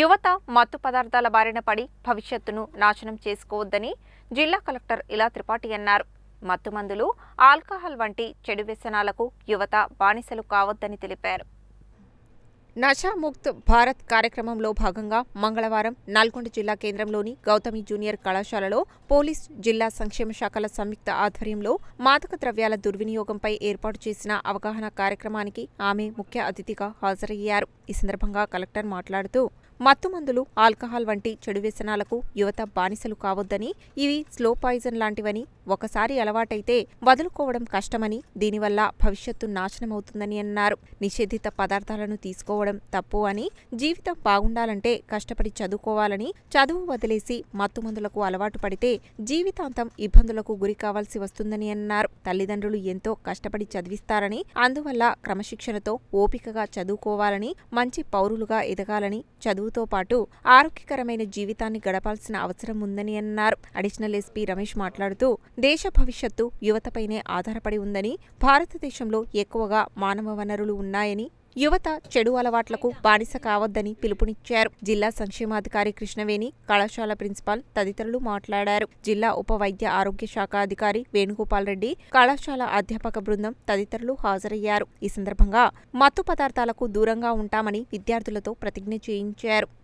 యువత మత్తు పదార్థాల బారిన పడి భవిష్యత్తును నాశనం చేసుకోవద్దని జిల్లా కలెక్టర్ ఇలా త్రిపాఠి అన్నారు. మత్తు మందులు ఆల్కహాల్ వంటి చెడు వ్యసనాలకు యువత బానిసలు కావద్దని తెలిపారు. నషాముక్త్ భారత్ కార్యక్రమంలో భాగంగా మంగళవారం నల్గొండ జిల్లా కేంద్రంలోని గౌతమి జూనియర్ కళాశాలలో పోలీస్ జిల్లా సంక్షేమ శాఖల సంయుక్త ఆధ్వర్యంలో మాదక ద్రవ్యాల దుర్వినియోగంపై ఏర్పాటు చేసిన అవగాహన కార్యక్రమానికి ఆమె ముఖ్య అతిథిగా హాజరయ్యారు. ఈ సందర్భంగా కలెక్టర్ మాట్లాడుతూ మత్తుమందులు ఆల్కహాల్ వంటి చెడు వ్యసనాలకు యువత బానిసలు కావద్దని ఇవి స్లో పాయిజన్ లాంటివని ఒకసారి అలవాటైతే వదులుకోవడం కష్టమని దీనివల్ల భవిష్యత్తు నాశనమవుతుందని అన్నారు. నిషేధిత పదార్థాలను తీసుకోవడం తప్పు అని జీవితం బాగుండాలంటే కష్టపడి చదువుకోవాలని చదువు వదిలేసి మత్తుమందులకు అలవాటు పడితే జీవితాంతం ఇబ్బందులకు గురి కావాల్సి వస్తుందని అన్నారు. తల్లిదండ్రులు ఎంతో కష్టపడి చదివిస్తారని అందువల్ల క్రమశిక్షణతో ఓపికగా చదువుకోవాలని మంచి పౌరులుగా ఎదగాలని చదువుతో పాటు ఆరోగ్యకరమైన జీవితాన్ని గడపాల్సిన అవసరం ఉందని అన్నారు. అడిషనల్ ఎస్పీ రమేష్ మాట్లాడుతూ దేశ భవిష్యత్తు యువతపైనే ఆధారపడి ఉందని భారతదేశంలో ఎక్కువగా మానవ వనరులు ఉన్నాయని యువత చెడు అలవాట్లకు బానిస కావద్దని పిలుపునిచ్చారు. జిల్లా సంక్షేమాధికారి కృష్ణవేణి కళాశాల ప్రిన్సిపాల్ తదితరులు మాట్లాడారు. జిల్లా ఉప వైద్య ఆరోగ్య శాఖ అధికారి వేణుగోపాల్ రెడ్డి కళాశాల అధ్యాపక బృందం తదితరులు హాజరయ్యారు. ఈ సందర్భంగా మత్తు పదార్థాలకు దూరంగా ఉంటామని విద్యార్థులతో ప్రతిజ్ఞ చేయించారు.